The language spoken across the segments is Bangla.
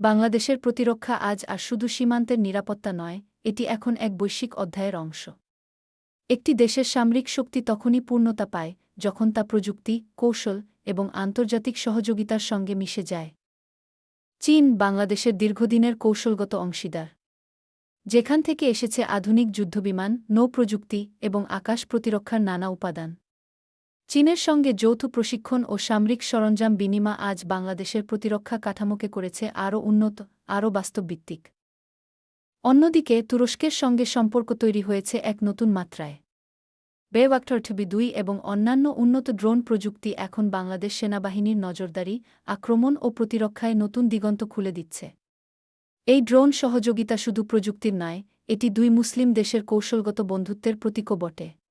বাংলাদেশের প্রতিরক্ষা আজ আর শুধু সীমান্তের নিরাপত্তা নয়, এটি এখন এক বৈশ্বিক অধ্যায়ের অংশ। একটি দেশের সামরিক শক্তি তখনই পূর্ণতা পায় যখন তা প্রযুক্তি, কৌশল এবং আন্তর্জাতিক সহযোগিতার সঙ্গে মিশে যায়। চীন বাংলাদেশের দীর্ঘদিনের কৌশলগত অংশীদার। যেখান থেকে এসেছে আধুনিক যুদ্ধবিমান, নৌপ্রযুক্তি এবং আকাশ প্রতিরক্ষার নানা উপাদান। চীনের সঙ্গে যৌথ প্রশিক্ষণ ও সামরিক সরঞ্জাম বিনিমা আজ বাংলাদেশের প্রতিরক্ষা কাঠামোকে করেছে আরও উন্নত, আরও বাস্তবভিত্তিক। অন্যদিকে, তুরস্কের সঙ্গে সম্পর্ক তৈরি হয়েছে এক নতুন মাত্রায়। বেওয়াক্টর ছবি দুই এবং অন্যান্য উন্নত ড্রোন প্রযুক্তি এখন বাংলাদেশ সেনাবাহিনীর নজরদারি, আক্রমণ ও প্রতিরক্ষায় নতুন দিগন্ত খুলে দিচ্ছে। এই ড্রোন সহযোগিতা শুধু প্রযুক্তির নয়, এটি দুই মুসলিম দেশের কৌশলগত বন্ধুত্বের প্রতীকও বটে।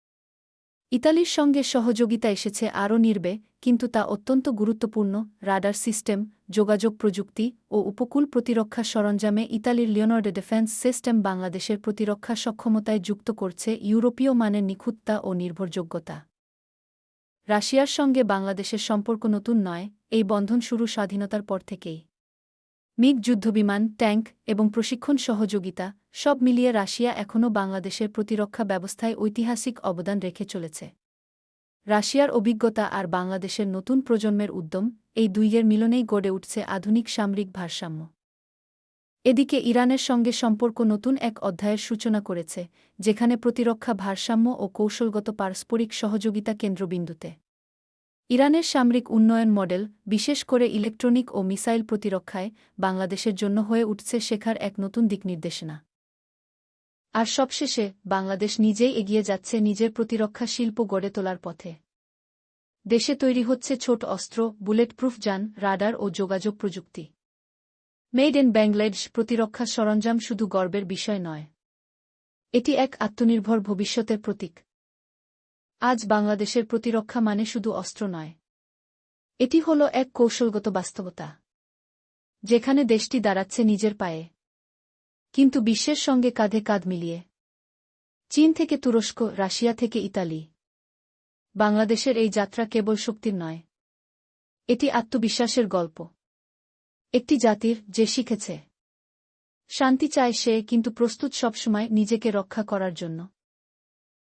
ইতালির সঙ্গে সহযোগিতা এসেছে আরও নির্বে, কিন্তু তা অত্যন্ত গুরুত্বপূর্ণ, রাডার সিস্টেম, যোগাযোগ প্রযুক্তি ও উপকূল প্রতিরক্ষা সরঞ্জামে ইতালির লিওনার্ডো ডিফেন্স সিস্টেম বাংলাদেশের প্রতিরক্ষা সক্ষমতায় যুক্ত করছে ইউরোপীয় মানের নিখুঁততা ও নির্ভরযোগ্যতা। রাশিয়ার সঙ্গে বাংলাদেশের সম্পর্ক নতুন নয়, এই বন্ধন শুরু স্বাধীনতার পর থেকেই। মিগ যুদ্ধবিমান, ট্যাঙ্ক এবং প্রশিক্ষণ সহযোগিতা সব মিলিয়ে রাশিয়া এখনও বাংলাদেশের প্রতিরক্ষা ব্যবস্থায় ঐতিহাসিক অবদান রেখে চলেছে। রাশিয়ার অভিজ্ঞতা আর বাংলাদেশের নতুন প্রজন্মের উদ্যম এই দুইয়ের মিলনেই গড়ে উঠছে আধুনিক সামরিক ভারসাম্য। এদিকে ইরানের সঙ্গে সম্পর্ক নতুন এক অধ্যায়ের সূচনা করেছে, যেখানে প্রতিরক্ষা ভারসাম্য ও কৌশলগত পারস্পরিক সহযোগিতা কেন্দ্রবিন্দুতে। ইরানের সামরিক উন্নয়ন মডেল, বিশেষ করে ইলেকট্রনিক ও মিসাইল প্রতিরক্ষায়, বাংলাদেশের জন্য হয়ে উঠছে শেখার এক নতুন দিক নির্দেশনা। আর সবশেষে, বাংলাদেশ নিজেই এগিয়ে যাচ্ছে নিজের প্রতিরক্ষা শিল্প গড়ে তোলার পথে। দেশে তৈরি হচ্ছে ছোট অস্ত্র বুলেট প্রুফ যান, রাডার ও যোগাযোগ প্রযুক্তি। মেড ইন ব্যাংলাদেশ প্রতিরক্ষা সরঞ্জাম শুধু গর্বের বিষয় নয়। এটি এক আত্মনির্ভর ভবিষ্যতের প্রতীক। আজ বাংলাদেশের প্রতিরক্ষা মানে শুধু অস্ত্র নয়। এটি হল এক কৌশলগত বাস্তবতা, যেখানে দেশটি দাঁড়াচ্ছে নিজের পায়ে, কিন্তু বিশ্বের সঙ্গে কাঁধে কাঁধ মিলিয়ে। চীন থেকে তুরস্ক, রাশিয়া থেকে ইতালি। বাংলাদেশের এই যাত্রা কেবল শক্তির নয়, এটি আত্মবিশ্বাসের গল্প। একটি জাতির যে শিখেছে, শান্তি চায় সে, কিন্তু প্রস্তুত সবসময় নিজেকে রক্ষা করার জন্য।